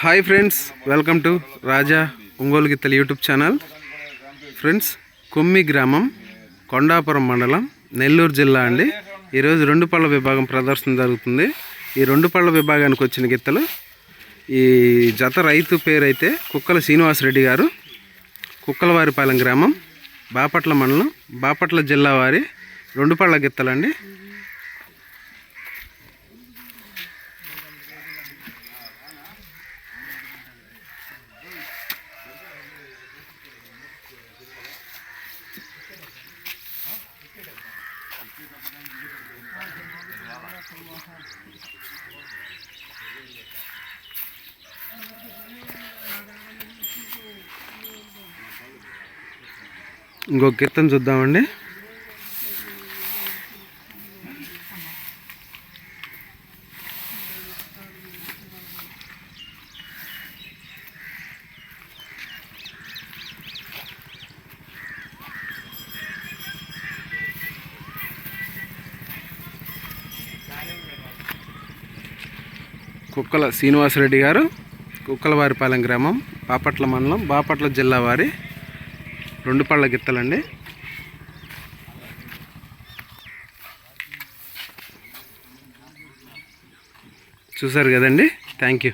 Hi friends welcome to Raja Ongole గిత్తల YouTube channel friends Kommi గ్రామం కొండాపురం మండలం నెల్లూరు జిల్లా అండి. ఈరోజు రెండు పళ్ళ విభాగం ప్రదర్శన జరుగుతుంది. ఈ రెండు పళ్ళ విభాగానికి వచ్చిన గిత్తలు ఈ జత రైతు పేరైతే కుక్కల శ్రీనివాసరెడ్డి గారు కుక్కలవారిపాలెం గ్రామం బాపట్ల మండలం బాపట్ల జిల్లా వారి రెండు పళ్ళ గిత్తలండి. ఇంకొక కీర్తన చూద్దామండి. కుక్కల శ్రీనివాసరెడ్డి గారు కుక్కలవారిపాలెం గ్రామం బాపట్ల మండలం బాపట్ల జిల్లా వారి రెండు పళ్ళ గిత్తలండి. చూసారు కదండి? Thank you